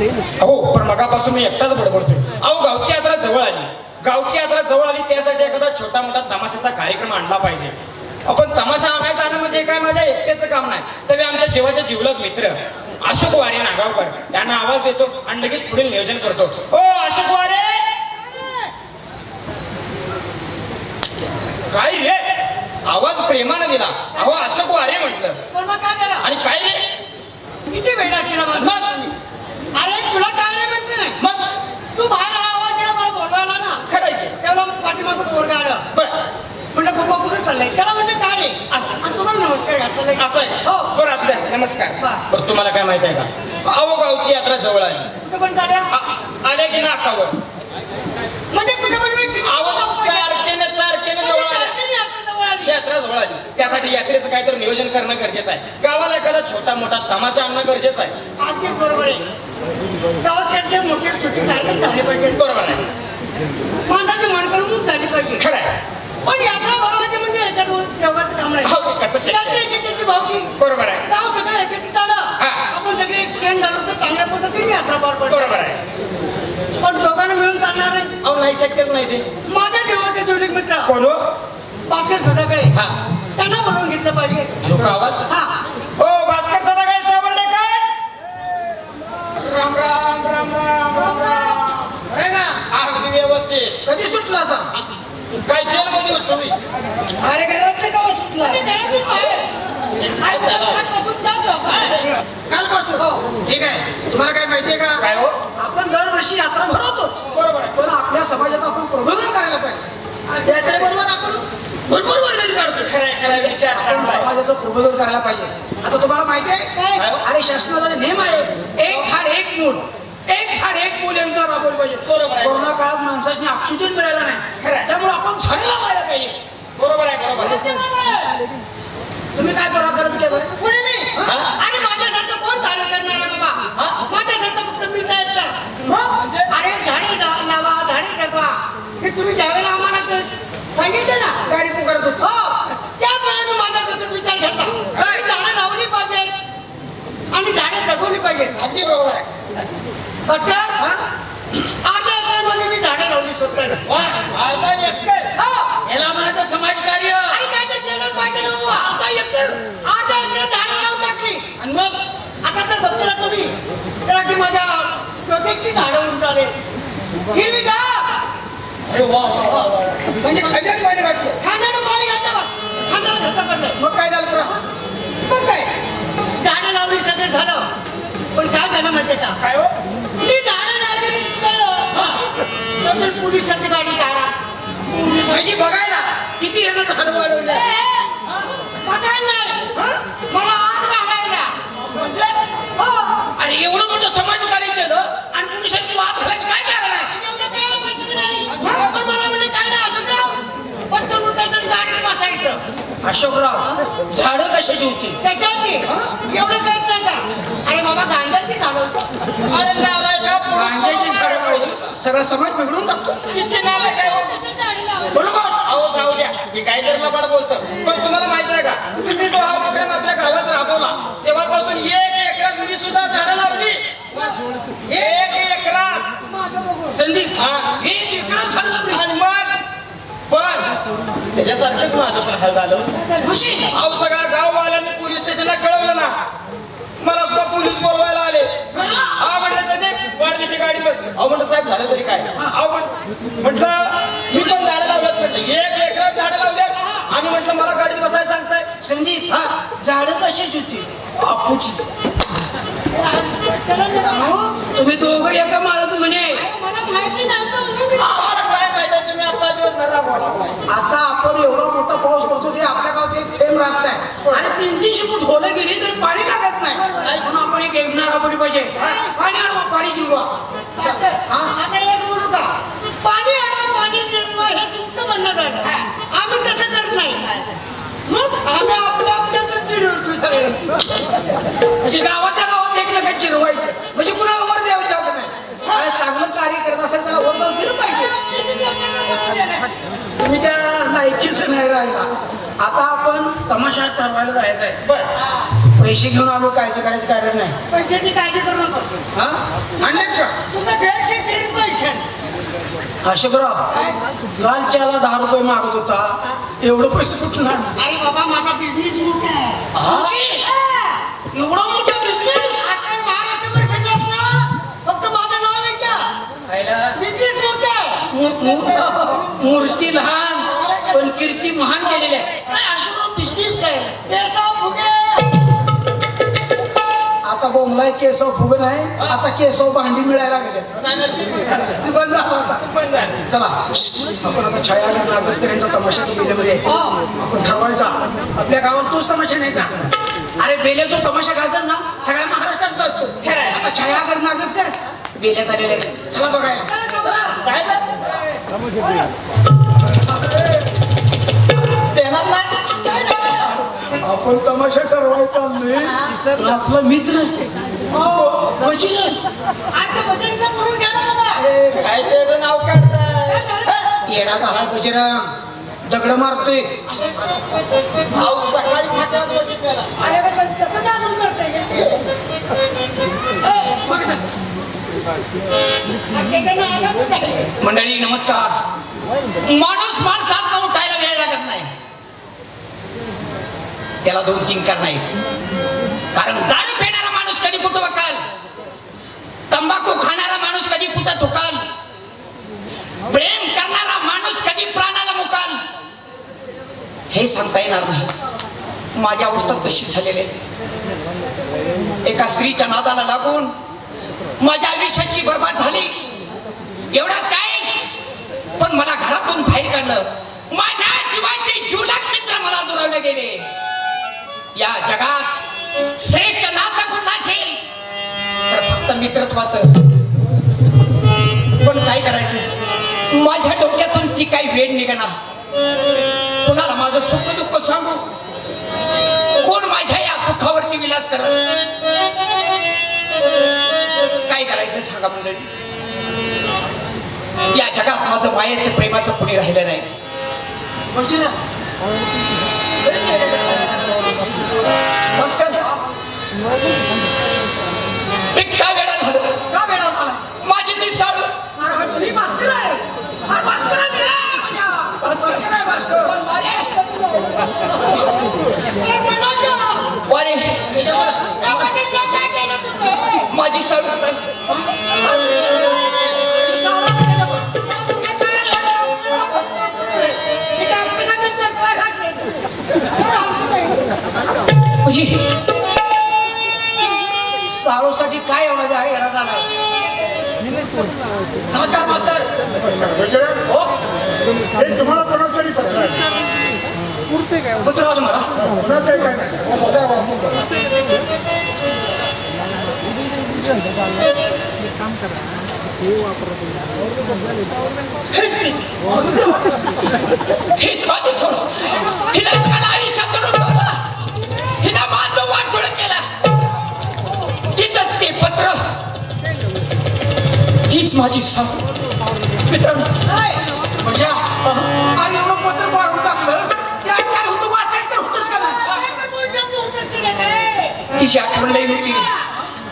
अहो पण मगापासून मी एकटाच बडबडतोय. अहो गावची यात्रा जवळ आली. गावची यात्रा जवळ आली त्यासाठी एखादा छोटा मोठा तमाशाचा कार्यक्रम आणला पाहिजे. आपण तमाशा आणायचा आणणं म्हणजे काय? माझ्या एकट्याचं काम नाही. तर मी आमच्या जीवाचे जिवलग मित्र अशोक वारे नागावकर यांना आवाज देतो आणि लगेच पुढील नियोजन करतो. ओ अशोक वारे! काय रे? आवाज प्रेमानं दिला. अहो अशोक वारे म्हटलं? आणि काय रे? किती वेळ? मग अरे तुला काय नाही म्हणते नाही मग? तू बाहेर आवाज दिला मला बोलवायला ना. करायचे तेव्हा पाठीमागं पोरगा आलं. बर. म्हणलं पप्पा कुठे चाललंय? त्याला म्हणजे काय रे? असं. आणि तुम्हाला नमस्कार घातला असं आहे? हो. बरं असू द्या नमस्कार. बरं तुम्हाला काय माहीत आहे का? अहो गावची यात्रा जवळ आली. कुठे पण चालल्या? आ- आले की नाकावर म्हणजे कुठे पण मी पाहिजे? तारखेनं तारखेनं जवळ म्हणजे आल्या तारखेने जवळ आली. यात्रा जवळ आली. त्यासाठी यात्रेचं काहीतरी नियोजन करणं गरजेचं आहे. एखादा छोटा मोठा तमाशा आणणं गरजेचं आहे. बरोबर आहे. मोठे छोटे कार्यक्रम झाले पाहिजे बरोबर आहे. माणसाची मान करून झाली पाहिजे. खरं आहे. पण यात्रा भरवायची म्हणजे याच्या देवाचं काम नाही. हो, कसं शक्य? त्याची भावकी बरोबर आहे. गाव सगळं आलं. हा. आपण सगळे ट्रेन झालो तर चांगल्या पद्धतीने यात्रा पार पडतो. बरोबर आहे. पण दोघांना मिळून चालणार आहे अहो नाही शक्यच नाही ते. माझ्या जीवाचे जेवढे मित्र. कोण हो? पाचशे सदाकडे हा. त्यांना बोलवून घेतलं पाहिजे. लोक आवाज? हा. हो भास्कर सदा काय सावरले काय राम राम राम राम राम राम अरे ना अगदी व्यवस्थित. कधी सुटला असा? काय जेल मध्ये होतो तुम्ही? अरे का सुटला. कालपासून ठीक आहे. तुम्हाला काय माहितीये का? काय हो? आपण दरवर्षी यात्रा भरवतो. बरोबर आहे. पण आपल्या समाजाचं आपण प्रबोधन करायला पाहिजे. यात्रेबरोबर आपण भरपूर काढतो. विचार आहे. समाजाचं प्रबोधन करायला पाहिजे. आता तुम्हाला माहिती आहे काय? अरे शासनाचा नेम आहे. एक झाड एक मूल. झाड एक मूल राबवली पाहिजे. बरोबर आहे. कोरोना काळात माणसाची ऑक्सिजन मिळाला नाही. त्यामुळे आपण झाडे लावायला पाहिजे. बरोबर आहे बरोबर. तुम्ही काय करा खरं केलं? हा? आणि माझ्यासारखं कोण कार्य करणार बाबा? हा? माझ्यासारखं फक्त मी जायचं? अरे झाडे लावा झाडे जगवा. हे तुम्ही ज्यावेळेला आम्हाला ते सांगितलं ना? गाडी पुकारत होतो. हो. त्यावेळेला माझा डोक्यात विचार घेतला झाडं लावली पाहिजे आणि झाडे जगवली पाहिजे अगदी बरोबर आहे. हा? एकरमध्ये मी झाडं लावली स्वतः. हो. याला म्हणायचं लावून टाकली. आणि मग? आता तर बघतो ना तुम्ही. त्याला की माझ्या डोक्याची झाडं उंच आले हिरवी का? अरे वा वा. म्हणजे खड्ड्यात पाणी खांद्यानं पाणी घातलं बघ खांद्याला धक्का मग काय झालं तुला? काय? झाडं लावली सगळं झालं. पण काय झालं माहितीये का? काय हो? मी झाडं लावली तर पोलिसाची गाडी काढा. म्हणजे बघायला किती यानं झाड वाढवलं. मला आग घालायला. म्हणजे? हो. अरे एवढं मोठं समाजकार्य केलं आणि पोलिसांची वाद घालायची काय कारण आहे. पण मला म्हणजे काय नाही असं राव पटकन उठायचं गाडीवर बसायचं. अशोकराव झाडं कशाची होती? कशाची एवढं कळत नाही का? अरे बाबा गांजाची झाडं अरे नालाय का गांजाची झाडं लावली सगळा समाज बिघडून टाकतो. किती हो बोल बॉस अहो जाऊ द्या. मी काय बोलतो. पण तुम्हाला माहीत आहे का? तुम्ही जो हा प्रोग्राम आपल्या गावात राबवला तेव्हापासून एक एकरात मी सुद्धा झाडं लावली एक एकरात संदीप हा एक एकरात झाडं लावली आणि मग त्याच्यासारखंच माझं पण हाल झालं. खुशी? अहो सगळ्या गाववाल्यांनी पोलीस स्टेशनला कळवलं ना. मला सुद्धा पोलीस बोलवायला आले. हा म्हटलं संजय वाढदिवशी गाडी बस अहो म्हटलं साहेब झालं तरी काय? अहो म्हटलं मी पण झाडं लावल्यात. म्हटलं एक एकरात झाडं लावल्यात. आणि म्हटलं मला गाडीत बसायला सांगताय. संदीप हा. झाडं कशाची होती. बापूची. अहो, तुम्ही दोघं एका माळात म्हणे. मला माहिती नव्हतं म्हणून मी- आम्हाला काय माहिती आहे, तुम्ही आता आपण एवढा मोठा पाऊस पडतो की आपल्या गावात एक थेंब राहत नाही. आणि तीन तीनशे फूट होलं गेली तरी पाणी टाकत नाही. म्हणून आपण एक योजना राबवली पाहिजे. पाणी आणवा पाणी जिरवा. हा? पाणी आणा पाणी जिरवा हे तुमचं म्हणणं झालं. आम्ही तसं करत नाही. मग? आम्ही आपल्या आपल्यातच जिरवतो सगळं. आता आपण तमाशा ठरवायला जायचं आहे पैसे घेऊन आलो काळजी करायचं कारण नाही. पैशाची काळजी करू नको. हा? आणलेत का? तुझं घरचे ट्रीट पैसे. अशोकराव काल त्याला दहा रुपये मागत होता. एवढं पैसे कुठून? अरे बाबा माझा बिझनेस मोठा आहे? एवढा मोठा बिझनेस फक्त माझं नाव घ्यायचं बिझनेस मोठा मूर्ती लहान. पण कीर्ती महान केलेली आहे. काय अशोकराव बिझनेस काय? फुगे! आता बोंबलाय केसव फुगन आहे आता केसव भांडी मिळायला लागले. बंद झाला आता. चला. आपण आता छाया आणि नागेशकर यांचा तमाशा बेलेमध्ये आपण ठरवायचा आपल्या गावात तोच तमाशा न्यायचा. अरे बेलेचा तमाशा घालचा ना सगळ्या महाराष्ट्रात असतो. आता छायागर नागेशकर बेल्यात आलेले. आहेत. चला बघायला आपण तमाशा ठरवायचा नाही आपला मित्र. बाबा. काय त्याचं नाव काढताय? येडा झाला बजरंग दगड मारतोय. अहो सकाळी मंडळी नमस्कार. माणूस माणसात उठायला वेळ लागत नाही. त्याला दोन चिंकार नाही कारण दारू पिणारा माणूस कधी कुठं वकाल? तंबाखू खाणारा माणूस कधी कुठं थुकाल? प्रेम करणारा माणूस कधी प्राणाला मुकाल? हे सांगता येणार नाही. माझी अवस्था तशी झालेली आहे. एका स्त्रीच्या नादाला लागून माझ्या आयुष्याची बरबाद झाली. एवढाच काय पण मला घरातून बाहेर काढलं. माझ्या जीवाचे जीवलग मित्र मला दुरावले गेले. या जगात श्रेष्ठ नातं कुठं असेल तर फक्त मित्रत्वाचं. पण काय करायचं? माझ्या डोक्यातून ती काही वेळ निघणार. कुणाला माझं सुख दुःख सांगू? कोण माझ्या या दुःखावरती विलास कर काय करायचं सांगा मंडळी? या जगात माझं मायाचं प्रेमाचं कुणी राहिलं नाही. वारे माझी साडू सारोसाठी काय एवढा येडा झाला? नमस्कार मास्तर. हो. हे तुम्हाला कोणाचं तरी पत्र मला कोणाचं काय नाही हेच माझे सोड. हिनं मला आयुष्यातून उठवलं हिनं माझं वाटोळ केलं. तिचंच ते पत्र. तीच माझी साडू मित्रांनो म्हणजे तिची आठवण लई होती.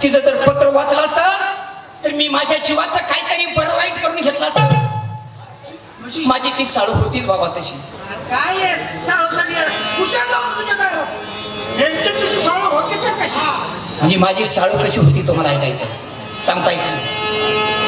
तिचं जर पत्र वाचलं असतं तर मी माझ्या जीवाचं काहीतरी बरं वाईट करून घेतलं असतं. माझी ती साडू होतीच बाबा तशी. काय होती म्हणजे माझी साडू कशी होती तुम्हाला ऐकायचं सांगता येईल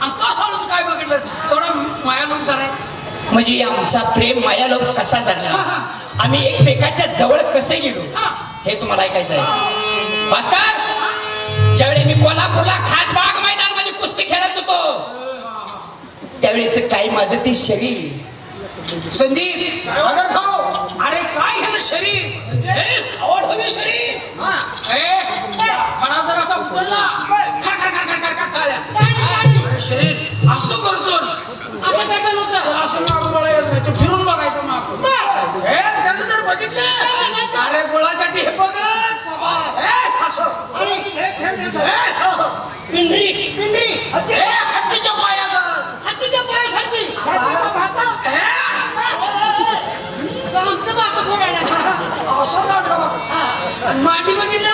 आणि झालं तू काय म्हणजे आमचा प्रेम मायालोक कसा झाला? आम्ही एकमेकाच्या जवळ कसे गेलो? हे. तुम्हाला ऐकायचं आहे भास्कर! ज्यावेळी मी कोल्हापूरला खास भाग मैदानमध्ये कुस्ती खेळत होतो त्यावेळेच काय माझं ते शरीर? संदीप अरे काय हे शरीर? आवड हवी शरीर. खरा जर असा उतरला खर खर. असं करतो असं काय नव्हतं तर असं मागं बघायचं नाही, ते फिरून बघायचं मागं. बरं. हे, त्यानं जर बघितलं अरे गुळासाठी हे बघ हे, असं आणि हे, पिंडरी पिंडरी हे, हत्तीच्या पायाचं. हत्तीच्या पायासारखी हत्तीचा भाता हे, तो आमचं भाता फोडायला असं नाटकं बघ. आणि मांडी बघितली ना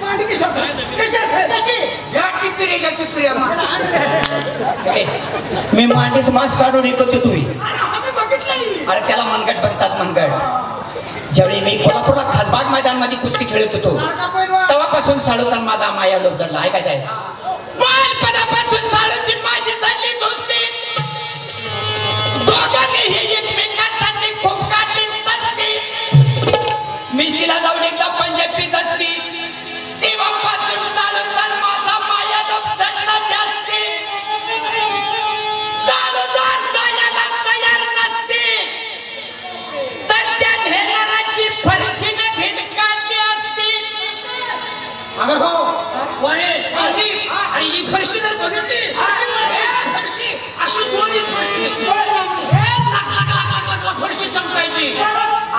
मांडी कशी असेल? कशी असेल? कशी? मी मांडीच मास काढून ऐकतो तुम्ही. अरे, आम्ही बघितलंय. अरे त्याला मनगट म्हणतात मनगट. ज्यावेळी मी कोल्हापूरला खासबाग मैदानमध्ये कुस्ती खेळत होतो? तेव्हापासून साडूचा माझा माया लोक जडला. ऐकायचं आहे बालपणापासून साडूची माझी झाली दोस्ती दोघांनीही एकमेकांसाठी खूप काढली दस्ती मी तिला जाऊन एकदा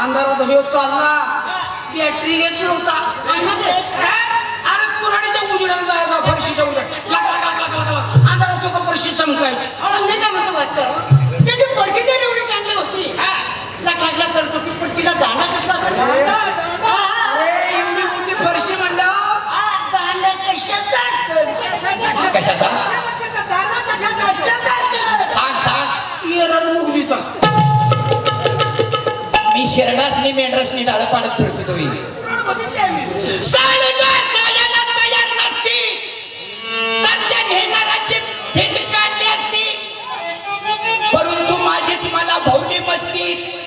अंधारात ह्यो चालला. बॅटरी घेत नव्हता हे, अरे कुऱ्हाडीच्या उजेडात जायचा फरशीच्या लाख. अंधारात सुद्धा फरशी मी काय म्हणतो भास्कर त्याची पैसे जर एवढी चांगली होती. लाख लाख लाख करत होती पण तिला कसला एवढी मोठी फरशी म्हणल्यावर दांड्या कशाचा असेल? सांग सांग. येरड मुगलीचा. शेरडासनी मेंढरसनी डाळ पाडत फिरतो तुम्ही परंतु माझीच मला भवली मस्ती.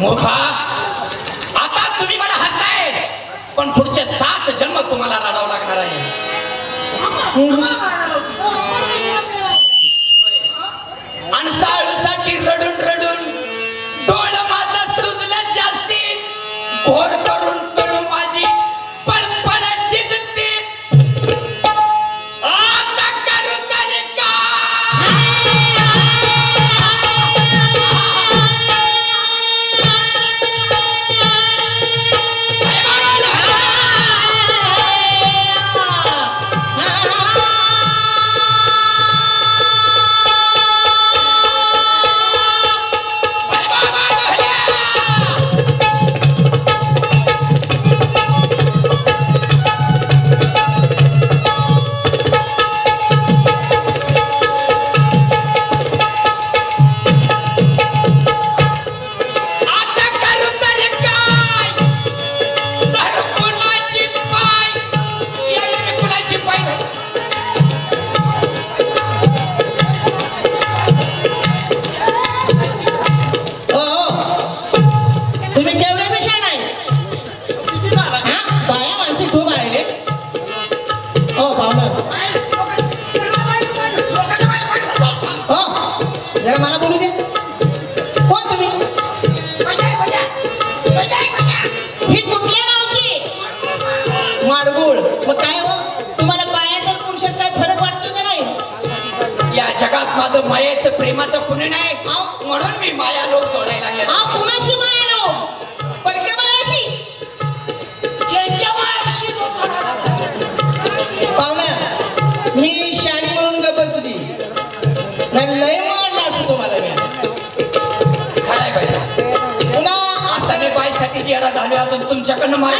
मूर्खा आता माझं मायाचं प्रेमाचं कुणी नाही. म्हणून मी माया लोक जोडायला गेलो. कुणाशी माया नो परक्या बायाशी यांच्या मायाशी पाहुण्या मी शाणी म्हणून ग बसली. नाही लय मारला असं तुम्हाला मी. खराय बाई. पुन्हा आता असं मी बाईसाठी येडा झालो अजून तुमच्याकडनं मार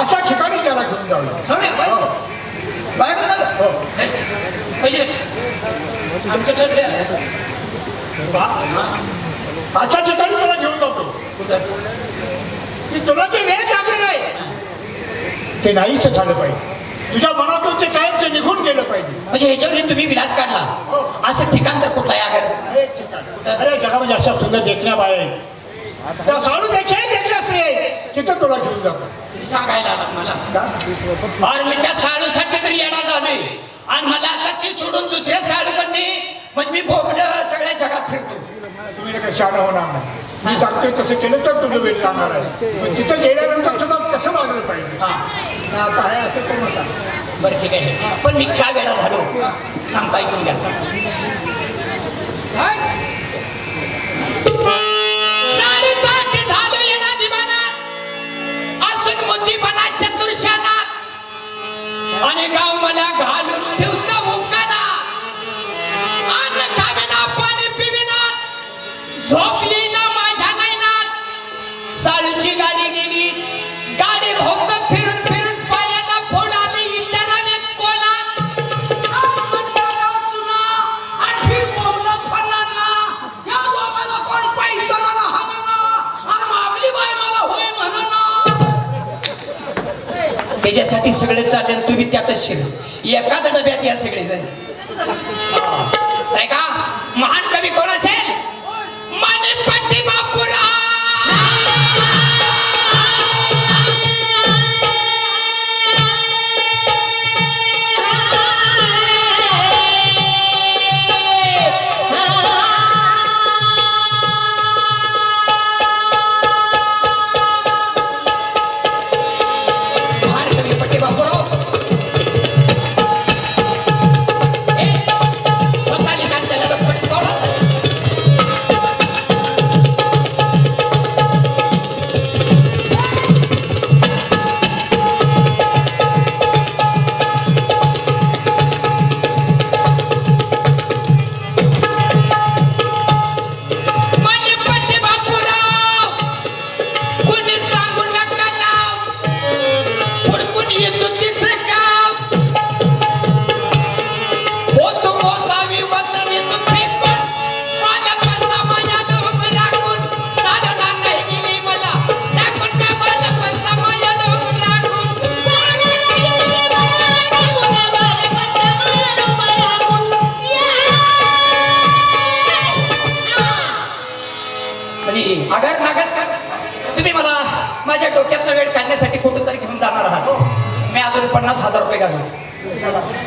अशा ठिकाणी त्याला घेऊन जाऊया बाय बाय हो. म्हणजे आमच्या अशा ठिकाणी त्याला घेऊन जातो. की तुला ते वेग लागले नाही. ते नाहीच झालं पाहिजे. तुझ्या मनातून ते कायमचे निघून गेलं पाहिजे. म्हणजे ह्याच्यावरती तुम्ही विलास काढला. असं ठिकाण तर कुठलं आहे ठिकाण. अरे जगामध्ये अशा सुंदर देखण्या आहेत. त्या साडू देखण्या स्त्री आहे तिथं तुला घेऊन जातो. सांगायला आला मला. और मी त्या साडूसाठी तरी येणार झालोय. आणि मला आता ती सोडून दुसऱ्या साडूकडे मग मी बोबड सगळ्या जगात फिरतो. तुम्ही काही शाळा होणार नाही. मी सांगतोय तसं केलं तर तुझं वेळ जाणार आहे. पण तिथं गेल्यानंतर सुद्धा कसं वागलं पाहिजे? हा. आता आहे असं करू नका बरं ठीक आहे. पण मी काय वेळा झालो? सांगता ऐकून घ्या. आणि तुम्ही त्यातच शिर एकाच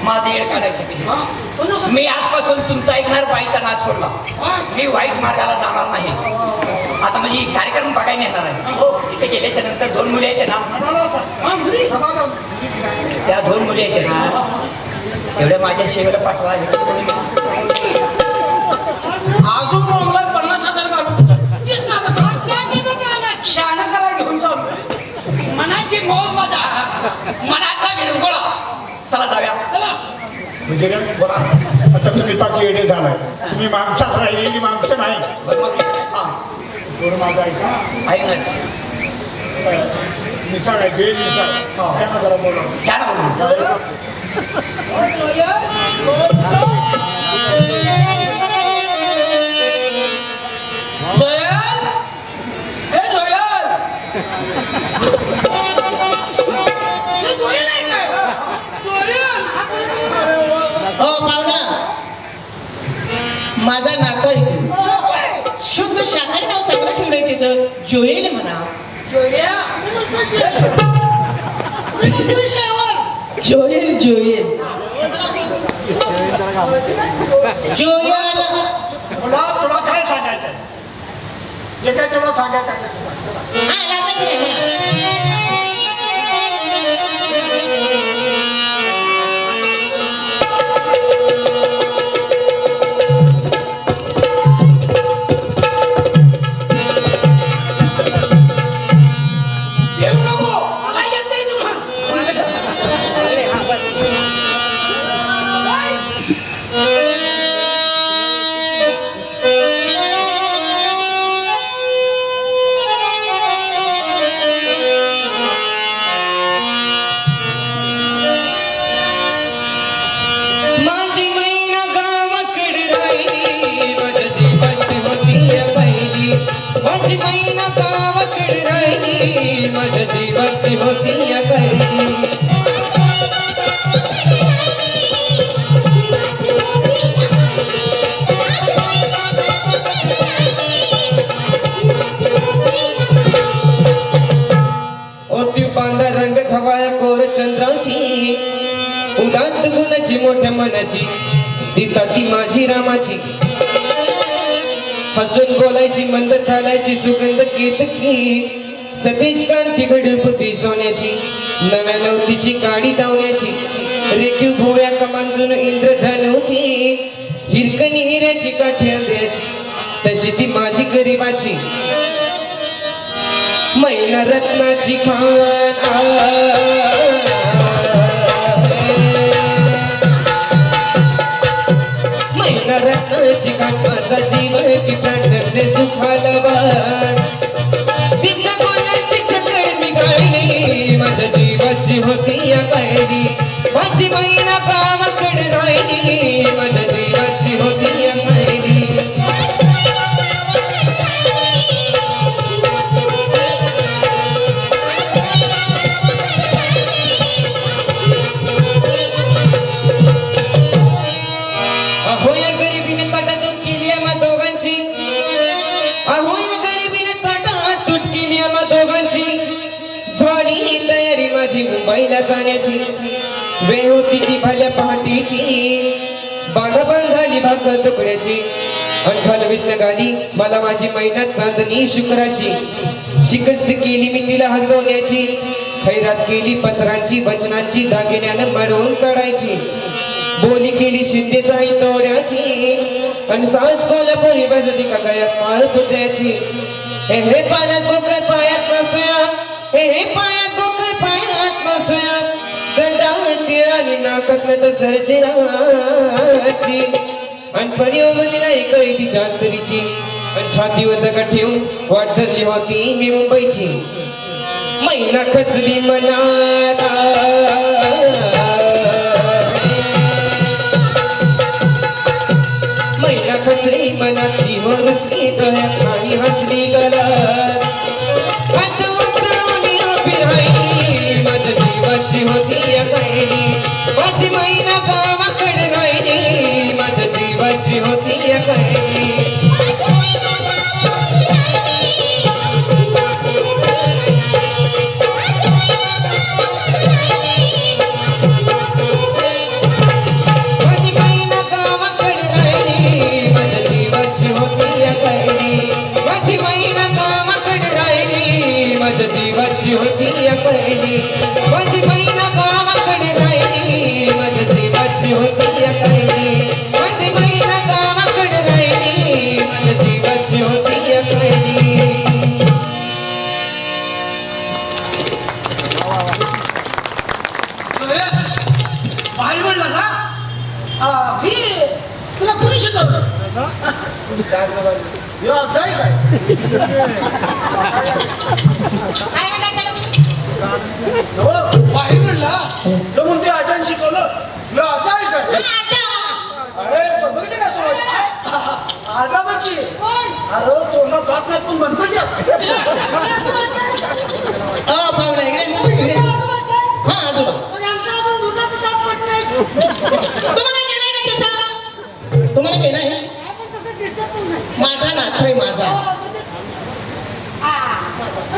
माझा वेळ काढायसाठी मी आजपासून तुमचा ऐकणार बाईचा नाच सोडला. मी वाईट मार्गाला जाणार नाही. आता म्हणजे कार्यक्रम बघायला येणार आहे. तिथे गेल्याच्यानंतर दोन मुली आहेत ना. त्या दोन मुली आहेत ना? एवढ्या माझ्या सेवेला पाठवा. अजून पन्नास हजार करा घेऊन मनाची मौज माझा मनाचा विरंगुळा. म्हणजे रे, बोला आता तुम्ही पाठी येडे झालाय. तुम्ही माणसात राहिलेली माणसं नाही. बरं हा. माझं ऐका ऐक मिसाळ आहे बेल मिसाळ त्यांना जरा बोला त्याचं जोयल म्हणा जोयल जोयल जोयल तुला तुला काय सांगायचं जे काय तुला सांगायचं रंग खवाया कोर चंद्राची. उदात गुणाची मोठ्या मनाची. सीता ती माझी रामाची. हसून बोलायची मंद चालायची सुगंध केतकी. सतीश कांती घडपती सोन्याची. नव्या नवतीची काडी धावण्याची रेखीव भोव्या कमांजून इंद्र धनवची हिरकणी हिऱ्याची काठी आंध्याची तशी ती माझी गरीबाची. मैना रत्नाची खान रत्नाची खान माझा जीव की प्राणसे सुखालवान तिच्या कोणाची छकड मी गायली माझ्या जीवाची होती या पायरी. माझी महिना कामाकडे राहिली बाणाबाण झाली भाकर तुकड्याची. अन घालवीत गाली मला माझी महिन्यात चांदणी शुक्राची. शिकस्त केली मी तिला हसवण्याची. खैरात केली पत्रांची वचनांची दागिन्यानं मडवून काढायची. बोली केली शिंदेशाही तोड्याची. आणि सांज कोल्हापुरी बसली का गयात माळ पुत्याची हे हे पाण्यात गोकर पायात नसूया हे हे पायात गोकर पायात नसूया दंडावती आली नाकात न राहा आणि परी ओगली नाही कळी तिच्या अंतरीची आणि छातीवर दगड ठेवून वाट धरली होती मी मुंबईची. महिना खचली मनात. महिना खचली मनात ती हो रसली डोळ्यात नाही हसली गला. या गायली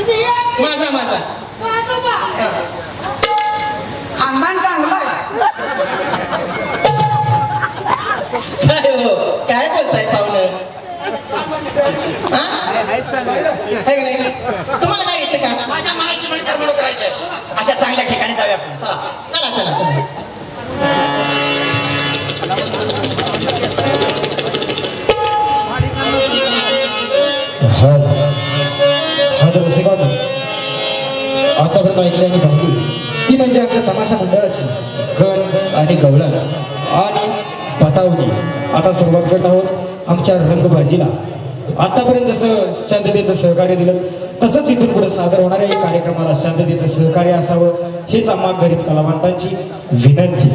माझा माझा. खानदान चांगलं आहे. काय हो? काय बोलताय पाहुणं? हा? तुम्हाला काय येतं का? माझ्या मनाशी करायचं अशा चांगल्या ठिकाणी जाऊया आपण. चला चला चला. आतापर्यंत ऐकल्याने आणि ती म्हणजे आपल्या तमाशा मंडळाची. गण आणि गवळण आणि पतावणी आता सुरुवात करत आहोत आमच्या रंगबाजीला. आतापर्यंत जसं शांततेचं सहकार्य दिलं तसंच इथून पुढे सादर होणाऱ्या या कार्यक्रमाला शांततेचं सहकार्य असावं हेच आम्हा गरीब कलावंतांची विनंती.